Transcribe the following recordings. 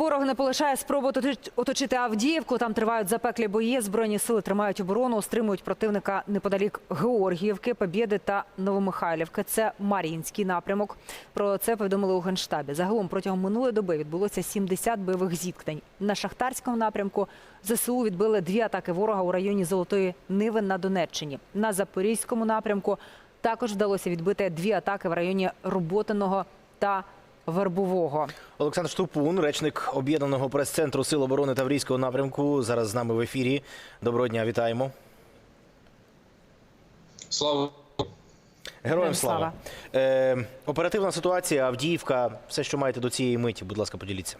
Ворог не полишає спробу оточити- Авдіївку. Там тривають запеклі бої. Збройні сили тримають оборону, стримують противника неподалік Георгіївки, Побєди та Новомихайлівки. Це Мар'їнський напрямок. Про це повідомили у генштабі. Загалом протягом минулої доби відбулося 70 бойових зіткнень. На шахтарському напрямку ЗСУ відбили дві атаки ворога у районі Золотої Ниви на Донеччині. На запорізькому напрямку також вдалося відбити дві атаки в районі Роботиного та Вербового. Олександр Штупун, речник об'єднаного прес-центру Сил оборони Таврійського напрямку, зараз з нами в ефірі. Доброго дня, вітаємо. Слава Героям слава. слава. Е, оперативна ситуація, Авдіївка, все, що маєте до цієї миті, будь ласка, поділіться.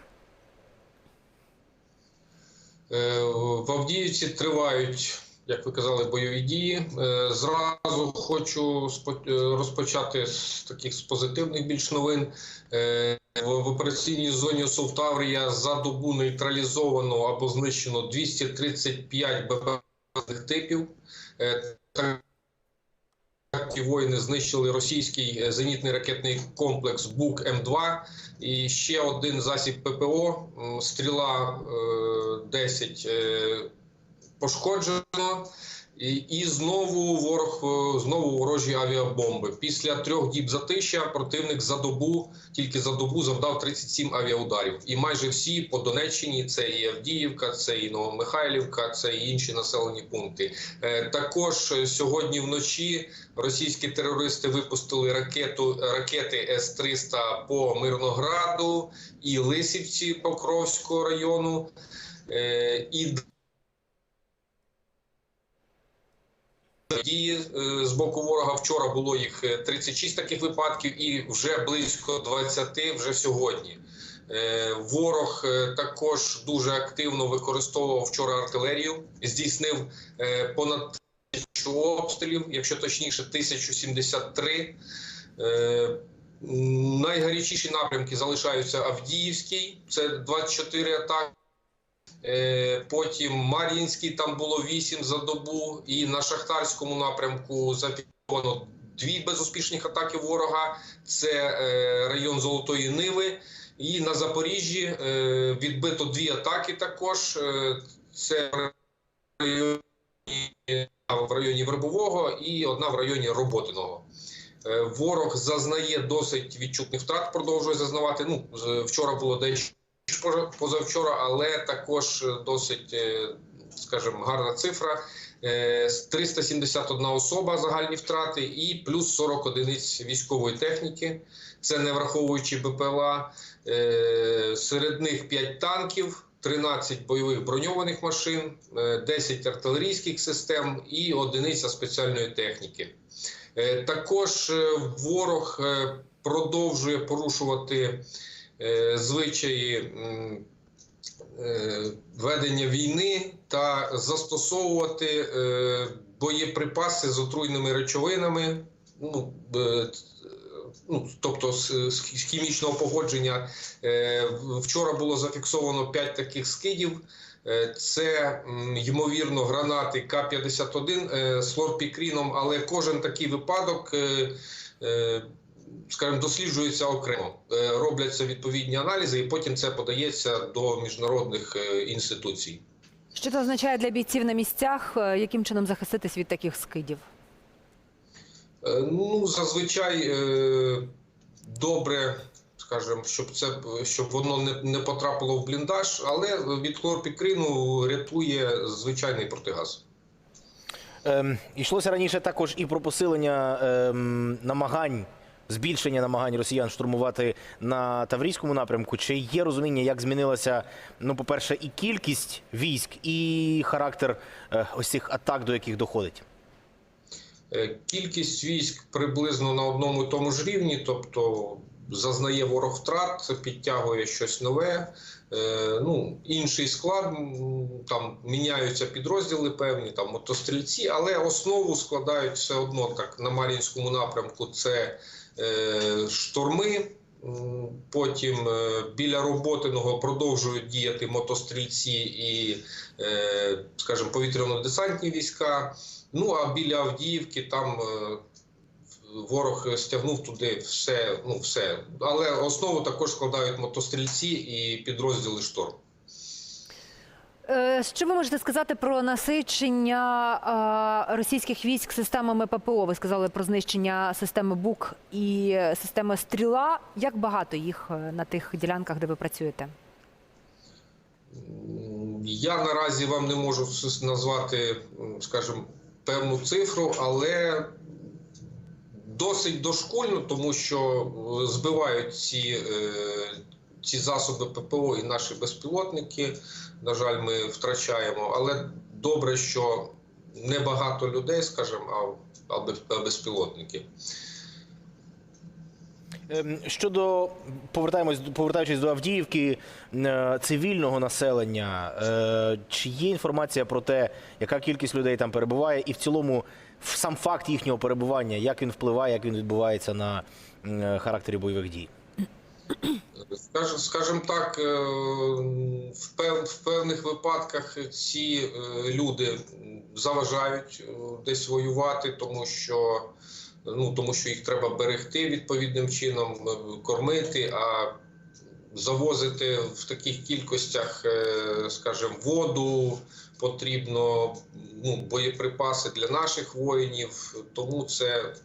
Е, в Авдіївці тривають, як ви казали, бойові дії. Е, Зразу хочу е, розпочати з таких з позитивних більш новин. Е, В операційній зоні Совтаврія за добу нейтралізовано або знищено 235 БПЛА типів. Ті воїни знищили російський зенітний ракетний комплекс БУК М2 і ще один засіб ППО. Стріла е, 10 е, пошкоджено. І, і знову ворог е, знову ворожі авіабомби. Після трьох діб затища противник за добу, тільки за добу завдав 37 авіаударів. І майже всі по Донеччині це і Авдіївка, це і Новомихайлівка, це і інші населені пункти. Е, Також е, сьогодні вночі російські терористи випустили ракету ракети С-300 по Мирнограду і Лисівці Покровського району. І дії е, з боку ворога вчора було їх е, 36 таких випадків, і вже близько 20 вже сьогодні. Е, Ворог е, також дуже активно використовував вчора артилерію, здійснив е, понад тисячу обстрілів, якщо точніше, 1073. Е, м, Найгарячіші напрямки залишаються Авдіївський, це 24 атаки. Е, Потім Мар'їнський, там було 8 за добу, і на Шахтарському напрямку зафіксовано дві безуспішних атаки ворога. Це е, район Золотої Ниви. І на Запоріжжі е, відбито дві атаки також. Це в районі, Вербового і одна в районі Роботиного. Ворог зазнає досить відчутних втрат, продовжує зазнавати. Ну, вчора було дещо ніж позавчора, але також е, досить, е, скажімо, гарна цифра. Е, 371 особа загальні втрати і плюс 40 одиниць військової техніки. Це не враховуючи БПЛА. Е, Серед них 5 танків, 13 бойових броньованих машин, е, 10 артилерійських систем і одиниця спеціальної техніки. Е, Також е, ворог е, продовжує порушувати е, звичаї е, ведення війни та застосовувати е, боєприпаси з отруйними речовинами. Ну, е, Ну, тобто з, хімічного погодження Е, вчора було зафіксовано 5 таких скидів. Е, Це ймовірно гранати К-51 е, з хлорпікріном, але кожен такий випадок е, е, скажімо, досліджується окремо, Е, робляться відповідні аналізи, і потім це подається до міжнародних е, інституцій. Що це означає для бійців на місцях? Е, Яким чином захиститись від таких скидів? Ну, зазвичай добре, скажімо, щоб це щоб воно не, не потрапило в бліндаж, але від хлорпікрину рятує звичайний протигаз. Ем, йшлося раніше також і про посилення ем, намагань, збільшення намагань росіян штурмувати на Таврійському напрямку. Чи є розуміння, як змінилася, ну, по-перше, і кількість військ, і характер е, ось цих атак, до яких доходить? Е, Кількість військ приблизно на одному і тому ж рівні, тобто зазнає ворог втрат, підтягує щось нове. Е, Ну, інший склад там міняються підрозділи певні, там мотострільці, але основу складають все одно так на Мар'їнському напрямку. Це е, шторми. Потім е, біля роботиного продовжують діяти мотострільці і, е, скажімо, повітряно-десантні війська. Ну а біля Авдіївки там ворог стягнув туди все, ну все. Але основу також складають мотострільці і підрозділи шторм. Е, Що ви можете сказати про насичення е, російських військ системами ППО? Ви сказали про знищення системи БУК і системи Стріла. Як багато їх е, на тих ділянках, де ви працюєте? Я наразі вам не можу назвати, скажімо, певну цифру, але досить дошкульно, тому що збивають ці, ці засоби ППО і наші безпілотники. На жаль, ми втрачаємо. Але добре, що небагато людей, скажімо, а безпілотники. Ем, Щодо повертаємось повертаючись до Авдіївки е, цивільного населення, е, чи є інформація про те, яка кількість людей там перебуває, і в цілому сам факт їхнього перебування, як він впливає, як він відбувається на е, характері бойових дій? Скаж- Скажімо так, е, в пев- в певних випадках ці е, люди заважають е, десь воювати, тому що, ну, тому що їх треба берегти відповідним чином, кормити, а завозити в таких кількостях, скажімо, воду потрібно, ну, боєприпаси для наших воїнів, тому це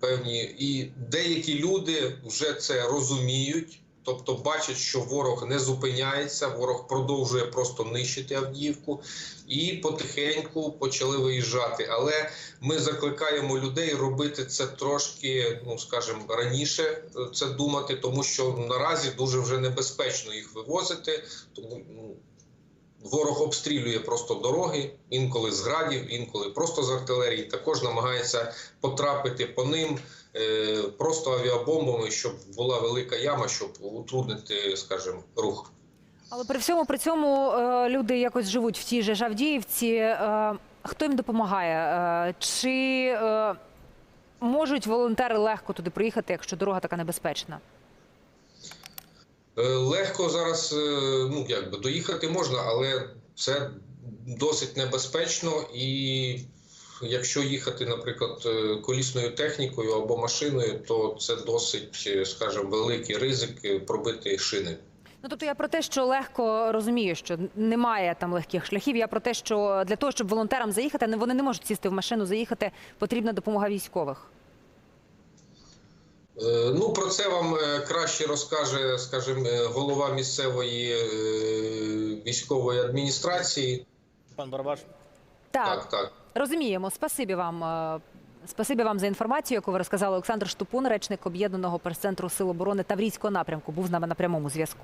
певні і деякі люди вже це розуміють. Тобто бачать, що ворог не зупиняється, ворог продовжує просто нищити Авдіївку, і потихеньку почали виїжджати. Але ми закликаємо людей робити це трошки, ну скажімо, раніше е, це думати, тому що наразі дуже вже небезпечно їх вивозити. Тому ну, ворог обстрілює просто дороги, інколи з градів, інколи просто з артилерії. Також намагається потрапити по ним е, просто авіабомбами, щоб була велика яма, щоб утруднити, скажімо, рух. Але при всьому при цьому е, люди якось живуть в тій же ж Авдіївці. Е, Хто їм допомагає? Чи можуть волонтери легко туди приїхати, якщо дорога така небезпечна? Е, Легко зараз е, ну якби доїхати можна, але це досить небезпечно. І якщо їхати, наприклад, е, колісною технікою або машиною, то це досить, скажімо, великий ризик пробити шини. Ну тобто я про те, що легко розумію, що немає там легких шляхів. Я про те, що для того, щоб волонтерам заїхати, вони не можуть сісти в машину, заїхати, потрібна допомога військових. Е, Ну, про це вам е, краще розкаже, скажімо, е, голова місцевої військової адміністрації. Пан Барабаш? Так, Так, так. розуміємо. Спасибі вам. Спасибі вам за інформацію, яку ви розказали. Олександр Штупун, речник об'єднаного прес-центру Сил оборони Таврійського напрямку, був з нами на прямому зв'язку.